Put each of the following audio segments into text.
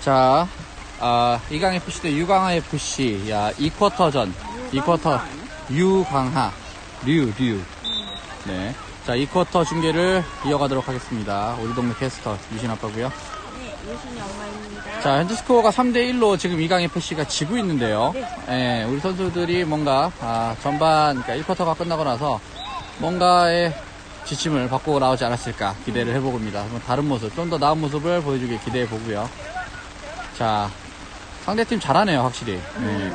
자, 아, 이강 FC 대 유강하 FC. 야, 2쿼터전. 2쿼터. 유강하. 류, 류. 네. 자, 2쿼터 중계를 이어가도록 하겠습니다. 우리 동네 캐스터 유신 아빠고요 네, 유신이 엄마입니다. 자, 현재 스코어가 3대 1로 지금 이강 FC가 지고 있는데요. 예, 우리 선수들이 뭔가, 아, 전반, 그러니까 1쿼터가 끝나고 나서 뭔가의 지침을 받고 나오지 않았을까 기대를 해보고입니다. 다른 모습, 좀 더 나은 모습을 보여주길 기대해 보고요. 자, 상대팀 잘하네요, 확실히. 예.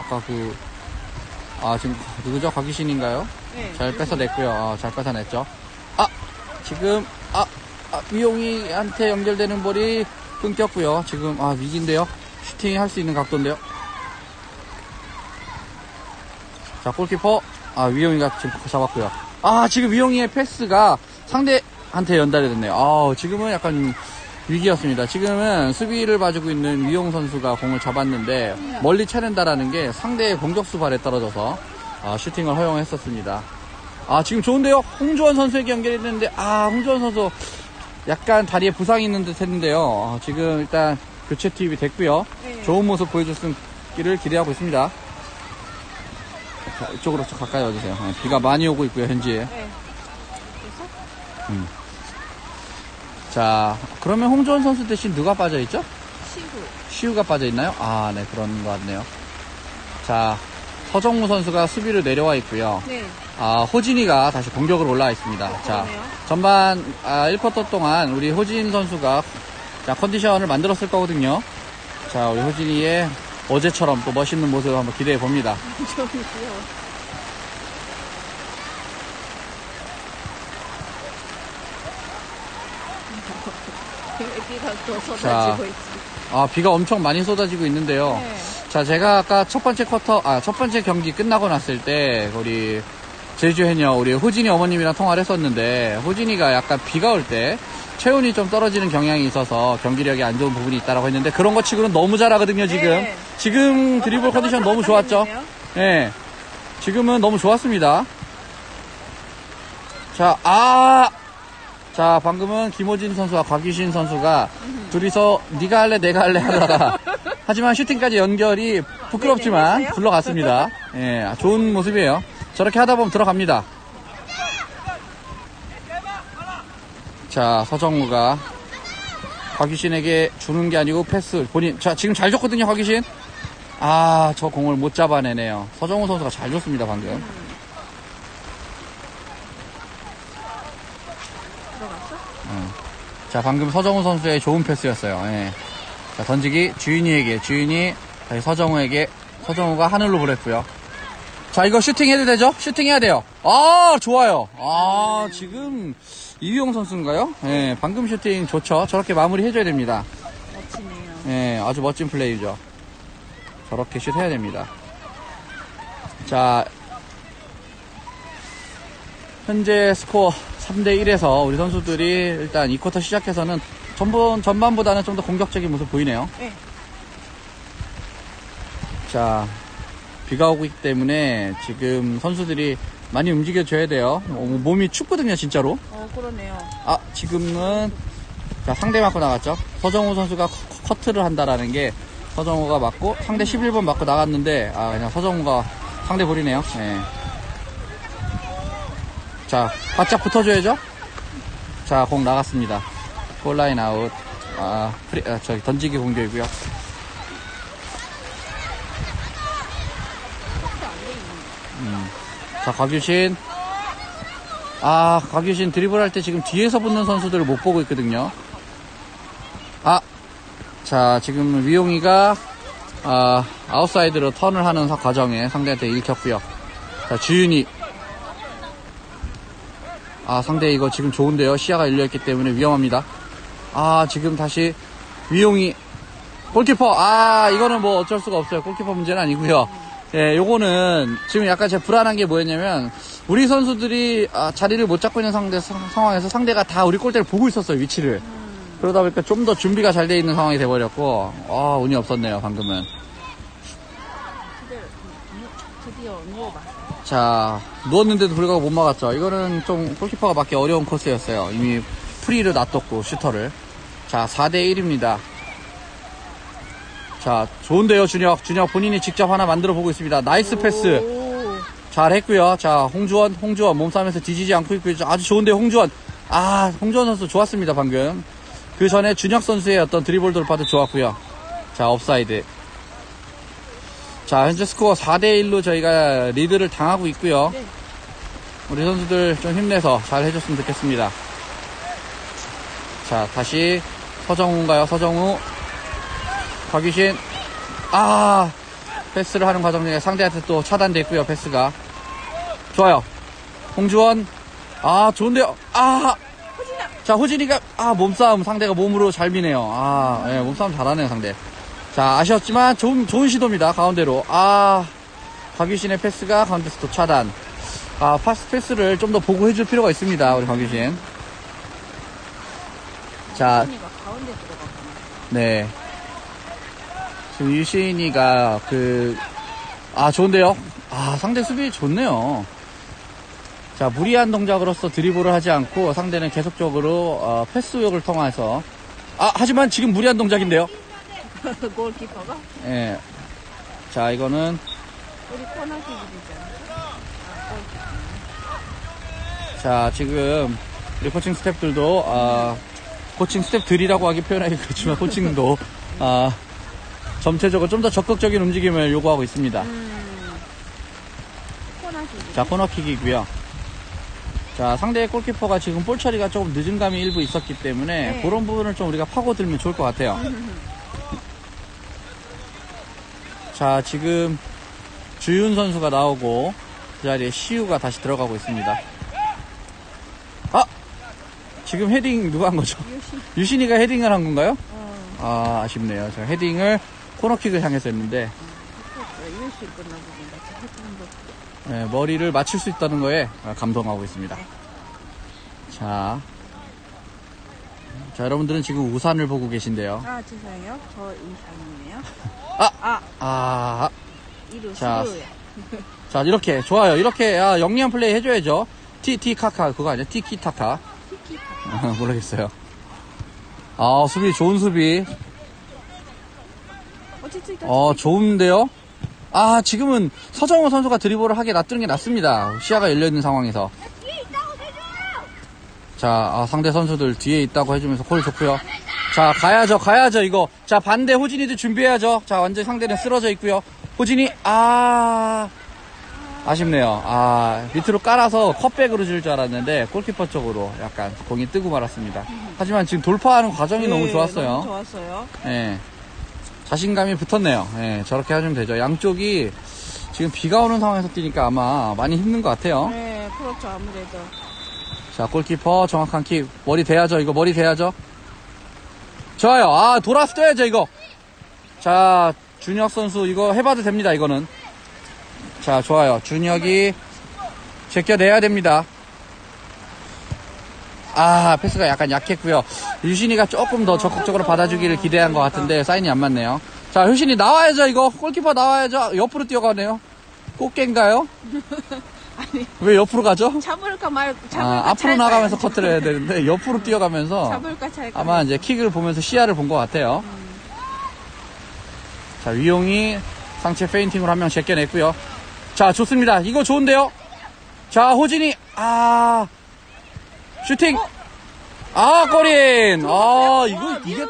아까 그, 아, 지금 누구죠? 박기신인가요? 네, 잘 뺏어냈고요. 아, 잘 뺏어냈죠. 아, 지금 아, 아, 위용이한테 연결되는 볼이 끊겼고요. 지금 아 위기인데요. 슈팅 할 수 있는 각도인데요. 자 골키퍼 아 위용이가 지금 잡았고요. 아 지금 위용이의 패스가 상대한테 연달이 됐네요. 아 지금은 약간 위기였습니다. 지금은 수비를 봐주고 있는 위용 선수가 공을 잡았는데 멀리 차낸다라는 게 상대의 공격수 발에 떨어져서 아, 슈팅을 허용했었습니다. 아 지금 좋은데요? 홍주원 선수에게 연결했는데 아 홍주원 선수 약간 다리에 부상이 있는 듯 했는데요. 어, 지금 일단 교체 투입이 됐고요. 네. 좋은 모습 보여줬기를 기대하고 있습니다. 자, 이쪽으로 좀 가까이 와주세요. 네, 비가 많이 오고 있고요, 현지에. 네. 그래서 자, 그러면 홍주원 선수 대신 누가 빠져있죠? 시구. 시우가 빠져있나요? 아, 네, 그런 것 같네요. 자, 서정무 선수가 수비로 내려와 있고요. 네. 아, 호진이가 다시 공격으로 올라와 있습니다. 자, 그러네요. 전반 아, 1쿼터 동안 우리 호진 선수가 자, 컨디션을 만들었을 거거든요. 자, 우리 호진이의 어제처럼 또 멋있는 모습을 한번 기대해 봅니다. 애기가 또 쏟아지고 있지. 아, 비가 엄청 많이 쏟아지고 있는데요. 네. 자, 제가 아까 첫 번째 쿼터, 아, 첫 번째 경기 끝나고 났을 때, 우리, 제주 해녀, 우리 호진이 어머님이랑 통화를 했었는데, 호진이가 약간 비가 올 때, 체온이 좀 떨어지는 경향이 있어서 경기력이 안 좋은 부분이 있다라고 했는데, 그런 것 치고는 너무 잘하거든요, 지금. 네. 지금 드리블 컨디션 너무 좋았죠? 예. 지금은 너무 좋았습니다. 자, 아! 자, 방금은 김호진 선수와 곽유신 선수가 둘이서 네가 할래, 내가 할래 하다가 하지만 슈팅까지 연결이 부끄럽지만 네, 네, 굴러갔습니다. 예, 아, 좋은 모습이에요. 저렇게 하다 보면 들어갑니다. 자, 서정우가 곽유신에게 주는 게 아니고 패스 본인 자 지금 잘 줬거든요 곽유신 아 저 공을 못 잡아내네요 서정우 선수가 잘 줬습니다 방금 들어갔어? 자 방금 서정우 선수의 좋은 패스였어요 예. 자 던지기 주인이에게 주인이 다시 서정우에게 서정우가 하늘로 보냈고요 자 이거 슈팅 해도 되죠 슈팅 해야 돼요 아 좋아요 아 지금 이유용 선수인가요 예 방금 슈팅 좋죠 저렇게 마무리 해줘야 됩니다 멋지네요. 예, 아주 멋진 플레이죠. 저렇게 슛 해야 됩니다. 자, 현재 스코어 3대1에서 우리 선수들이 일단 2쿼터 시작해서는 전번, 전반보다는 좀 더 공격적인 모습 보이네요. 네. 자, 비가 오고 있기 때문에 지금 선수들이 많이 움직여줘야 돼요. 어, 몸이 춥거든요, 진짜로. 어, 그러네요. 아, 지금은 자, 상대 맞고 나갔죠. 서정우 선수가 커- 커트를 한다라는 게 서정우가 맞고 상대 11번 맞고 나갔는데 아, 그냥 서정우가 상대 볼이네요. 예. 자, 바짝 붙어줘야죠. 자, 공 나갔습니다. 골라인 아웃. 아, 프리, 아, 저기 던지기 공격이고요. 음. 자, 곽유신. 아, 곽유신 드리블 할 때 지금 뒤에서 붙는 선수들을 못 보고 있거든요. 아, 자, 지금 위용이가, 아, 아웃사이드로 턴을 하는 사- 과정에 상대한테 읽혔고요. 자, 주윤이. 아, 상대 이거 지금 좋은데요. 시야가 열려있기 때문에 위험합니다. 아, 지금 다시 위용이. 골키퍼, 아, 이거는 뭐 어쩔 수가 없어요. 골키퍼 문제는 아니고요. 예, 요거는 지금 약간 제 불안한 게 뭐였냐면, 우리 선수들이 아, 자리를 못 잡고 있는 상대, 상- 상황에서 상대가 다 우리 골대를 보고 있었어요, 위치를. 그러다 보니까 좀 더 준비가 잘 돼 있는 상황이 돼버렸고, 아, 운이 없었네요, 방금은. 드디어, 드디어 누워봤어. 자, 누웠는데도 불구하고 못 막았죠. 이거는 좀 골키퍼가 맞기 어려운 코스였어요. 이미 프리를 놔뒀고, 슈터를. 자, 4대1입니다. 자, 좋은데요, 준혁. 준혁 본인이 직접 하나 만들어 보고 있습니다. 나이스 패스. 오. 잘 했고요. 자, 홍주원, 홍주원 몸싸움에서 뒤지지 않고 있고요. 아주 좋은데요, 홍주원. 아, 홍주원 선수 좋았습니다, 방금. 그 전에 준혁 선수의 어떤 드리블 돌파도 좋았고요. 자, 업사이드. 자, 현재 스코어 4대1로 저희가 리드를 당하고 있고요. 네. 우리 선수들 좀 힘내서 잘 해줬으면 좋겠습니다. 자, 다시 서정우인가요? 서정우. 박유신. 아, 패스를 하는 과정 중에 상대한테 또 차단됐고요, 패스가. 좋아요. 홍주원. 아, 좋은데요. 아! 자, 호진이가, 아, 몸싸움 상대가 몸으로 잘 미네요. 아, 예, 몸싸움 잘하네요, 상대. 자, 아쉬웠지만 좋은, 좋은 시도입니다, 가운데로. 아, 박유신의 패스가 가운데서 또 차단. 아, 파스 패스를 좀 더 보고 해줄 필요가 있습니다, 우리 박유신. 자. 네. 지금 유신이가 그, 아, 좋은데요? 아, 상대 수비 좋네요. 자, 무리한 동작으로서 드리블을 하지 않고 상대는 계속적으로 어, 패스 우역을 통해서 아, 하지만 지금 무리한 동작인데요. 골키퍼가 예. 자, 이거는 우리 코너킥이 되잖아. 아, 골키퍼. 자, 지금 우리 코칭 스태프들도 아, 코칭 스태프들이라고 하기 표현하기 그렇지만 코칭도 아, 전체적으로 좀 더 적극적인 움직임을 요구하고 있습니다. 음. 자, 코너킥이고요. 자, 상대의 골키퍼가 지금 볼 처리가 조금 늦은 감이 일부 있었기 때문에 네. 그런 부분을 좀 우리가 파고들면 좋을 것 같아요. 자, 지금 주윤 선수가 나오고 그 자리에 시우가 다시 들어가고 있습니다. 아! 지금 헤딩 누가 한 거죠? 유시. 유신 이가 헤딩을 한 건가요? 어. 아, 아쉽네요. 제가 헤딩을 코너킥을 향해서 했는데. 네, 머리를 맞출 수 있다는 거에 감동하고 있습니다. 자, 자 여러분들은 지금 우산을 보고 계신데요. 아 죄송해요. 저 인상이네요. 아! 아 아, 이루 자. 자 이렇게 좋아요. 이렇게 아, 영리한 플레이 해줘야죠. 티티 카카 그거 아니야? 티키 타카 티키타. 모르겠어요. 아 수비 좋은 수비. 어 좋은데요. 아 지금은 서정호 선수가 드리블을 하게 놔두는 게 낫습니다. 시야가 열려 있는 상황에서. 자 아, 상대 선수들 뒤에 있다고 해주면서 콜 좋고요. 자 가야죠 가야죠 이거. 자 반대 호진이도 준비해야죠. 자 완전 상대는 쓰러져 있고요. 호진이 아 아쉽네요. 아 밑으로 깔아서 컷백으로 줄 줄 알았는데 골키퍼 쪽으로 약간 공이 뜨고 말았습니다. 하지만 지금 돌파하는 과정이 너무 좋았어요. 네, 너무 좋았어요. 예. 자신감이 붙었네요. 예, 저렇게 하시면 되죠. 양쪽이 지금 비가 오는 상황에서 뛰니까 아마 많이 힘든 것 같아요. 네, 그렇죠 아무래도. 자, 골키퍼 정확한 킥. 머리 대야죠. 이거 머리 대야죠. 좋아요. 아, 돌아서 뛰어야죠, 이거. 자, 준혁 선수 이거 해봐도 됩니다, 이거는. 자, 좋아요. 준혁이 제껴내야 됩니다. 아, 패스가 약간 약했고요. 유신이가 조금 더 적극적으로 받아주기를 기대한 것 같은데 사인이 안 맞네요. 자, 효신이 나와야죠, 이거. 골키퍼 나와야죠. 옆으로 뛰어가네요. 꽃게인가요? 왜 옆으로 가죠? 잡을까 말 잡을까 아, 앞으로? 나가면서 커트를 해야 되는데 옆으로 뛰어가면서 잡을까 찰까. 아마 이제 킥을 보면서 시야를 본 것 같아요. 자, 위용이 상체 페인팅으로 한 명 제껴냈고요. 자, 좋습니다. 이거 좋은데요? 자, 호진이, 아, 슈팅! 아, 골인! 아, 이거, 이게.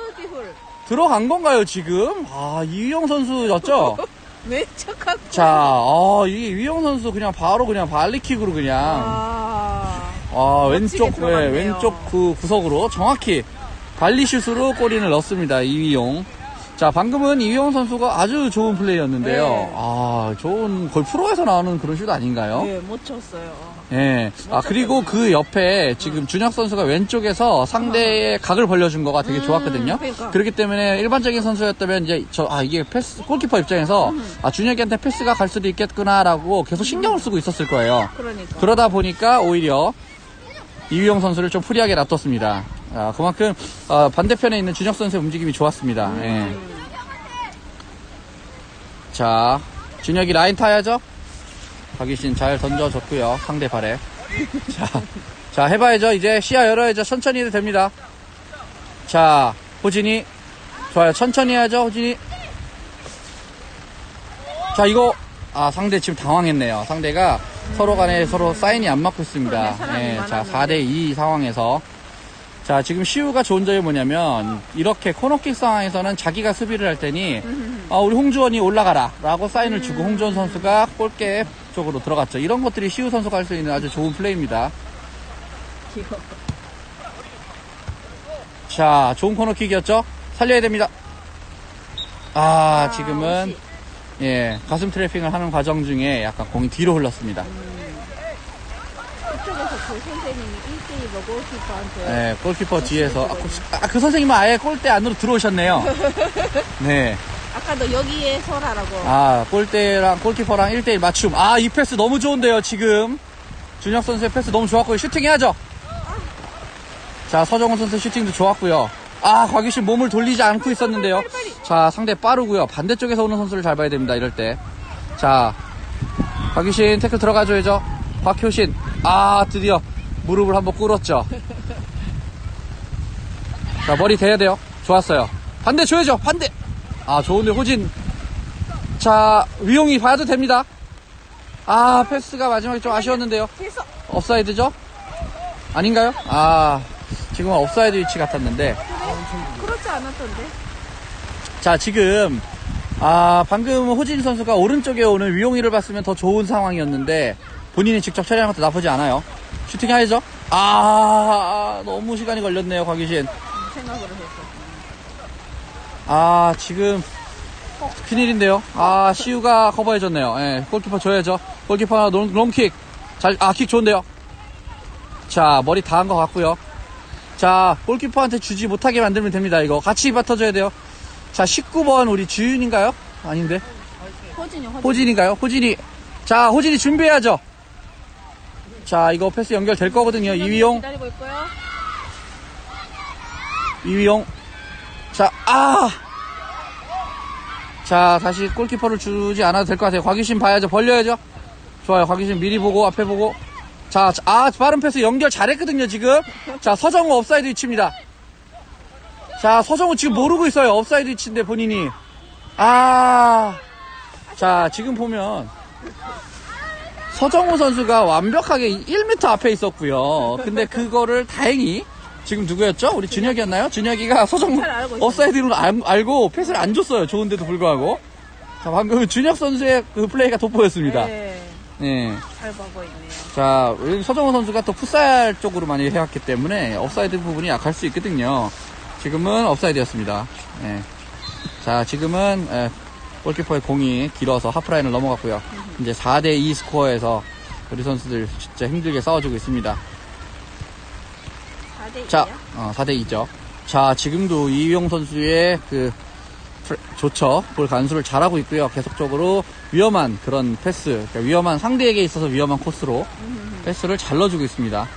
들어간 건가요, 지금? 아, 이휘영 선수였죠? 왼쪽하고. 자, 아, 이 위영 선수 그냥 바로 그냥 발리킥으로 그냥. 아. 아, 왼쪽, 네, 들어갔네요. 왼쪽 그 구석으로 정확히 발리슛으로 골인을 넣습니다. 이위용. 자, 방금은 이위용 선수가 아주 좋은 플레이였는데요. 네. 아, 좋은 거의 프로에서 나오는 그런 슛 아닌가요? 네, 못 쳤어요. 예. 아, 그리고 그 옆에 지금 준혁 선수가 왼쪽에서 상대의 각을 벌려준 거가 되게 음, 좋았거든요. 그러니까. 그렇기 때문에 일반적인 선수였다면 이제 저, 아, 이게 패스, 골키퍼 입장에서 음. 아, 준혁이한테 패스가 갈 수도 있겠구나라고 계속 신경을 쓰고 있었을 거예요. 그러니까. 그러다 보니까 오히려 이유영 선수를 좀 프리하게 놔뒀습니다. 아, 그만큼 어, 반대편에 있는 준혁 선수의 움직임이 좋았습니다. 음. 예. 자, 준혁이 라인 타야죠. 박유신 잘 던져줬고요. 상대 발에. 자, 자 해봐야죠. 이제 시야 열어야죠. 천천히 해도 됩니다. 자, 호진이 좋아요. 천천히 해야죠. 호진이. 자, 이거, 아, 상대 지금 당황했네요. 상대가 서로 간에 서로 사인이 안 맞고 있습니다. 사람이 예, 자, 많았는데. 4대2 상황에서. 자, 지금 시우가 좋은 점이 뭐냐면, 이렇게 코너킥 상황에서는 자기가 수비를 할 때니, 아, 우리 홍주원이 올라가라. 라고 사인을 주고 홍주원 선수가 골대 쪽으로 들어갔죠. 이런 것들이 시우 선수가 할 수 있는 아주 좋은 플레이입니다. 귀여워. 자, 좋은 코너킥이었죠? 살려야 됩니다. 아, 아, 지금은, 예, 가슴 트래핑을 하는 과정 중에 약간 공이 뒤로 흘렀습니다. 이쪽에서 그 선생님이 1대1 로고키퍼한테 예, 골키퍼 뒤에서, 아, 그, 아, 그 선생님은 아예 골대 안으로 들어오셨네요. 네. 아까도 여기에 서라라고 아, 골대랑 골키퍼랑 1대1 맞춤. 아, 이 패스 너무 좋은데요, 지금. 준혁 선수의 패스 너무 좋았고요. 슈팅 해야죠. 자, 서정훈 선수 슈팅도 좋았고요. 아, 곽유신 몸을 돌리지 않고 있었는데요. 자, 상대 빠르고요. 반대쪽에서 오는 선수를 잘 봐야 됩니다, 이럴 때. 자, 곽유신 태클 들어가줘야죠. 곽효신. 아, 드디어 무릎을 한번 꿇었죠. 자, 머리 대야 돼요. 좋았어요. 반대 줘야죠, 반대. 아, 좋은데, 호진. 자, 위용이 봐도 됩니다. 아, 패스가 마지막에 좀 아쉬웠는데요. 업사이드죠? 아닌가요? 아, 지금은 업사이드 위치 같았는데. 그렇지 않았던데 자, 지금, 아, 방금 호진 선수가 오른쪽에 오는 위용이를 봤으면 더 좋은 상황이었는데, 본인이 직접 처리하는 것도 나쁘지 않아요. 슈팅 해야죠? 아, 너무 시간이 걸렸네요, 곽유신. 생각으로 했어 아, 지금, 큰일인데요. 아, 시우가 커버해줬네요. 예, 골키퍼 줘야죠. 골키퍼 롱, 롱킥. 잘, 아, 킥 좋은데요. 자, 머리 다 한 것 같고요. 자, 골키퍼한테 주지 못하게 만들면 됩니다, 이거. 같이 맡아줘야 돼요. 자, 19번 우리 주윤인가요? 아닌데. 호진이 호진 호진인가요? 호진이. 자, 호진이 준비해야죠. 자, 이거 패스 연결될 거거든요. 이위용, 기다리고 있고요 이위용. 자, 아! 자, 다시 골키퍼를 주지 않아도 될 것 같아요. 곽유신 봐야죠. 벌려야죠. 좋아요. 곽유신 미리 보고, 앞에 보고. 자, 자, 아, 빠른 패스 연결 잘했거든요, 지금. 자, 서정우 업사이드 위치입니다. 자, 서정우 지금 모르고 있어요. 업사이드 위치인데, 본인이. 아. 자, 지금 보면. 서정우 선수가 완벽하게 1m 앞에 있었고요. 근데 그거를 다행히 지금 누구였죠? 우리 준혁이었나요? 준혁이가 서정우. 업사이드로 알, 알고 패스를 안 줬어요. 좋은데도 불구하고. 자, 방금 준혁 선수의 그 플레이가 돋보였습니다. 네, 예. 잘 보고 있네요 자, 서정우 선수가 또 풋살 쪽으로 많이 해왔기 때문에 업사이드 부분이 약할 수 있거든요. 지금은 업사이드였습니다. 예. 자, 지금은 예, 골키퍼의 공이 길어서 하프라인을 넘어갔고요. 이제 4대2 스코어에서 우리 선수들 진짜 힘들게 싸워주고 있습니다. 4대2요? 자, 어, 4대2죠. 자, 지금도 이용 선수의 그, 좋죠. 볼 간수를 잘하고 있고요. 계속적으로 위험한 그런 패스, 그러니까 위험한 상대에게 있어서 위험한 코스로 패스를 잘 넣어주고 있습니다.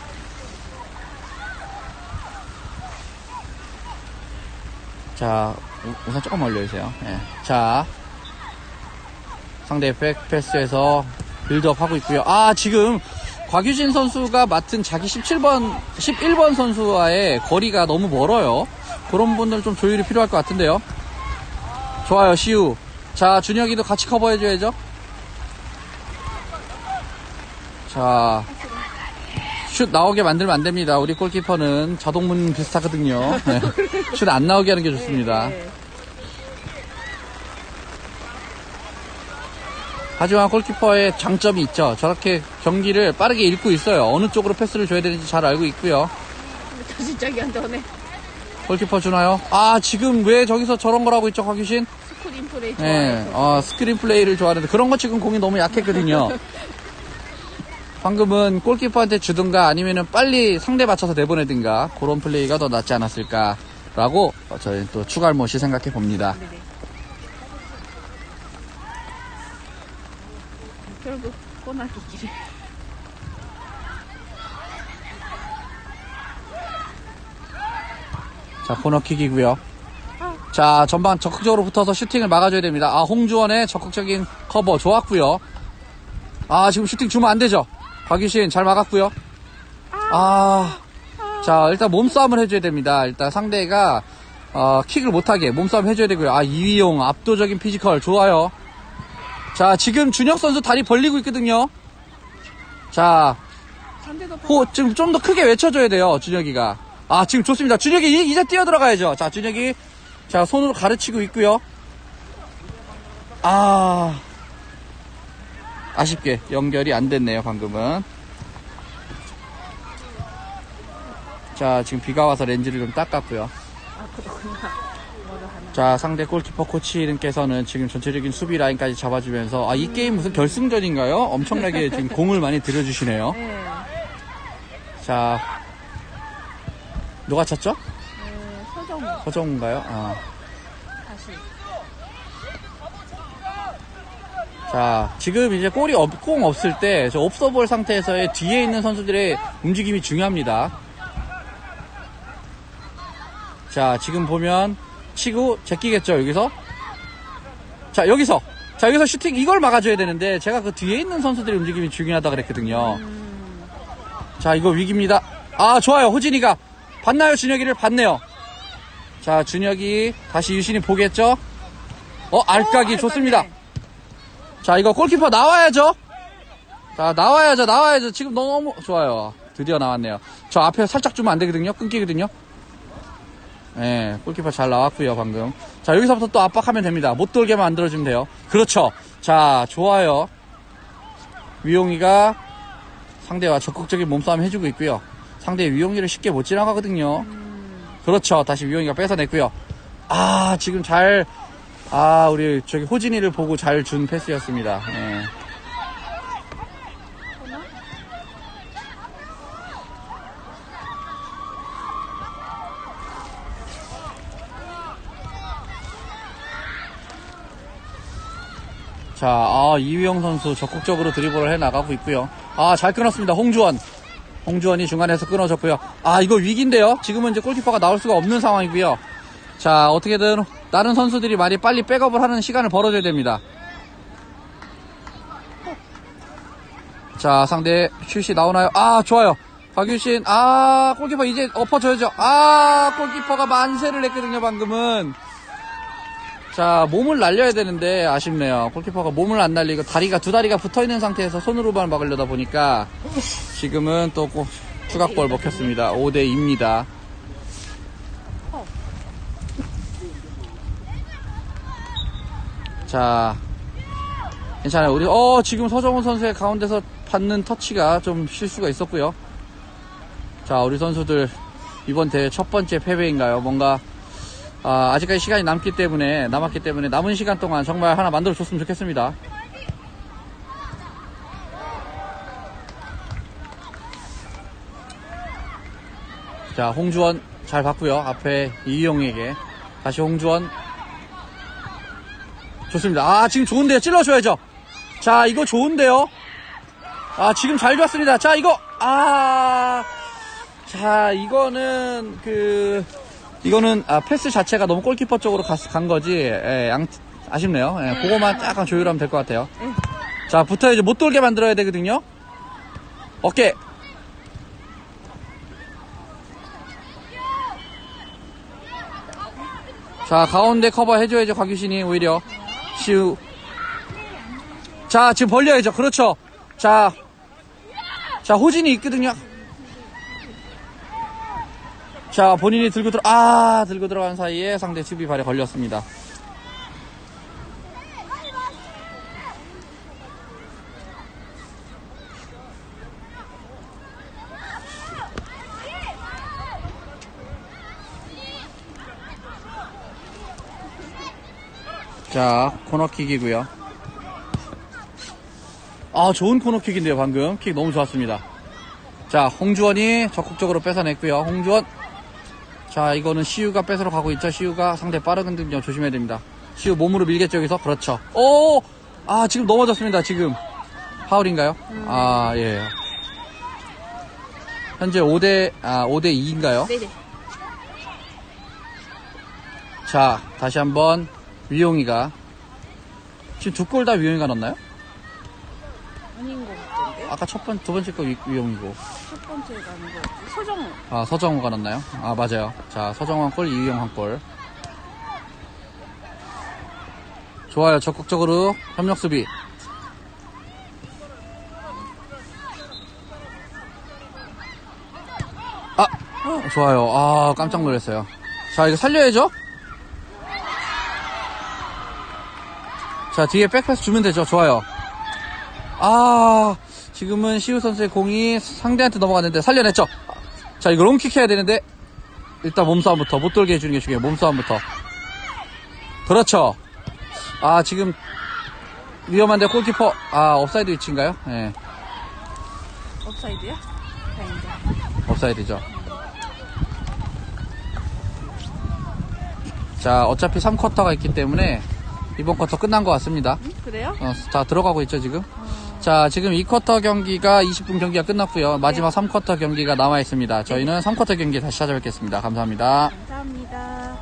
자, 우- 우선 조금 올려주세요. 예. 자, 상대 백 패스에서 빌드업 하고 있고요. 아, 지금 곽유진 선수가 맡은 자기 17번, 11번 선수와의 거리가 너무 멀어요. 그런 분들 좀 조율이 필요할 것 같은데요. 좋아요, 시우. 자, 준혁이도 같이 커버해줘야죠. 자, 슛 나오게 만들면 안 됩니다. 우리 골키퍼는 자동문 비슷하거든요. 네. 슛안 나오게 하는 게 좋습니다. 하지만 골키퍼의 장점이 있죠. 저렇게 경기를 빠르게 읽고 있어요. 어느 쪽으로 패스를 줘야 되는지 잘 알고 있고요. 다시 저기한테 오네 골키퍼 주나요? 아, 지금 왜 저기서 저런 걸 하고 있죠, 곽유신? 스크린 플레이 네, 좋아해서 어, 스크린 플레이를 좋아하는데 그런 거 지금 공이 너무 약했거든요. 방금은 골키퍼한테 주든가 아니면은 빨리 상대 맞춰서 내보내든가 그런 플레이가 더 낫지 않았을까라고 저희 또 추갈못이 생각해 봅니다. 네네. 결국 꼬나기 길이 자, 코너킥이고요. 자, 전방 적극적으로 붙어서 슈팅을 막아줘야 됩니다. 아, 홍주원의 적극적인 커버 좋았고요. 아, 지금 슈팅 주면 안 되죠. 박유신 잘 막았고요. 아, 자, 일단 몸싸움을 해줘야 됩니다. 일단 상대가 어, 킥을 못하게 몸싸움 해줘야 되고요. 아, 이위용 압도적인 피지컬 좋아요. 자, 지금 준혁 선수 다리 벌리고 있거든요. 자, 호, 지금 좀 더 크게 외쳐줘야 돼요, 준혁이가. 아, 지금 좋습니다. 준혁이 이- 이제 뛰어 들어가야죠. 자, 준혁이. 자, 손으로 가르치고 있고요. 아. 아쉽게 연결이 안 됐네요, 방금은. 자, 지금 비가 와서 렌즈를 좀 닦았고요. 아 그렇구나. 자, 상대 골키퍼 코치님께서는 지금 전체적인 수비 라인까지 잡아주면서, 아, 이 게임 무슨 결승전인가요? 엄청나게 지금 공을 많이 들여주시네요. 네. 자, 누가 찼죠? 네. 서정우 서정우인가요? 아. 다시. 자, 지금 이제 골이 없, 공 없을 때, 저 옵서볼 상태에서의 뒤에 있는 선수들의 움직임이 중요합니다. 자, 지금 보면, 치고, 제끼겠죠, 여기서? 자, 여기서! 자, 여기서 슈팅, 이걸 막아줘야 되는데, 제가 그 뒤에 있는 선수들의 움직임이 중요하다 그랬거든요. 음. 자, 이거 위기입니다. 아, 좋아요. 호진이가. 봤나요? 준혁이를 봤네요. 자, 준혁이 다시 유신이 보겠죠? 어, 알까기 어, 좋습니다. 자, 이거 골키퍼 나와야죠? 자, 나와야죠, 나와야죠. 지금 너무 좋아요. 드디어 나왔네요. 저 앞에 살짝 주면 안 되거든요. 끊기거든요. 예, 골키퍼 잘 나왔고요, 방금. 자, 여기서부터 또 압박하면 됩니다. 못 돌게 만들어주면 돼요. 그렇죠. 자, 좋아요. 위용이가 상대와 적극적인 몸싸움 해주고 있고요. 상대 위용이를 쉽게 못 지나가거든요. 음. 그렇죠. 다시 위용이가 뺏어냈고요. 아, 지금 잘, 아, 우리 저기 호진이를 보고 잘 준 패스였습니다. 예. 자, 아, 이휘영 선수 적극적으로 드리블을 해 나가고 있고요. 아, 잘 끊었습니다. 홍주원. 홍주원이 중간에서 끊어졌고요. 아, 이거 위기인데요. 지금은 이제 골키퍼가 나올 수가 없는 상황이고요. 자, 어떻게든 다른 선수들이 많이 빨리 백업을 하는 시간을 벌어줘야 됩니다. 자, 상대 슛이 나오나요? 아, 좋아요. 박유신, 아, 골키퍼 이제 엎어줘야죠. 아, 골키퍼가 만세를 냈거든요, 방금은. 자, 몸을 날려야 되는데 아쉽네요. 골키퍼가 몸을 안 날리고 다리가 두 다리가 붙어 있는 상태에서 손으로만 막으려다 보니까 지금은 또꼭 추가골 먹혔습니다. 5대 2입니다. 자, 괜찮아요. 우리 어 지금 서정훈 선수의 가운데서 받는 터치가 좀 실수가 있었고요. 자, 우리 선수들 이번 대회 첫 번째 패배인가요? 뭔가 아, 아직까지 시간이 남기 때문에 남았기 때문에 남은 시간 동안 정말 하나 만들어 줬으면 좋겠습니다. 자, 홍주원 잘 봤고요. 앞에 이희용에게 다시 홍주원 좋습니다. 아, 지금 좋은데요. 찔러줘야죠. 자, 이거 좋은데요. 아, 지금 잘 줬습니다. 자, 이거 아, 자, 이거는 그 이거는 아, 패스 자체가 너무 골키퍼 쪽으로 가- 간 거지. 예, 양 아쉽네요. 예, 그거만 약간 조율하면 될 것 같아요. 자, 붙어야지 못 돌게 만들어야 되거든요. 어깨. 자, 가운데 커버 해줘야죠, 곽유신이 오히려. 시우. 자, 지금 벌려야죠. 그렇죠. 자, 자, 호진이 있거든요. 자, 본인이 들고 들어, 아, 들고 들어간 사이에 상대 수비 발에 걸렸습니다. 자, 코너킥이고요. 아, 좋은 코너킥인데요, 방금. 킥 너무 좋았습니다. 자, 홍주원이 적극적으로 뺏어냈고요. 홍주원. 자, 이거는 시우가 뺏으러 가고 있죠. 시우가 상대 빠르거든요. 조심해야 됩니다. 시우 몸으로 밀겠죠, 여기서. 그렇죠. 오! 아, 지금 넘어졌습니다, 지금. 파울인가요? 아, 예. 현재 5대, 아, 5대 2인가요? 네네. 자, 다시 한번 위용이가. 지금 두 골 다 위용이가 넣었나요? 네. 아까 첫 번, 두 번째 거 위용 이고, 첫 번째가 아니고 서정우. 아, 서정호가 났나요? 아, 맞아요. 자, 서정호 한 골, 이유영 한 골. 좋아요. 적극적으로 협력 수비. 아, 좋아요. 아, 깜짝 놀랐어요. 자, 이거 살려야죠? 자, 뒤에 백패스 주면 되죠. 좋아요. 아, 지금은 시우 선수의 공이 상대한테 넘어갔는데 살려냈죠? 자, 이거 롱킥 해야 되는데, 일단 몸싸움부터, 못 돌게 해주는 게 중요해요. 몸싸움부터. 그렇죠. 아, 지금, 위험한데, 골키퍼, 아, 업사이드 위치인가요? 예, 업사이드요? 다행이다. 업사이드죠. 자, 어차피 3쿼터가 있기 때문에, 이번 쿼터 끝난 것 같습니다. 응? 그래요? 어, 다 들어가고 있죠, 지금? 자, 지금 2쿼터 경기가 20분 경기가 끝났고요. 마지막 3쿼터 경기가 남아 있습니다. 저희는 3쿼터 경기 다시 찾아뵙겠습니다. 감사합니다. 감사합니다.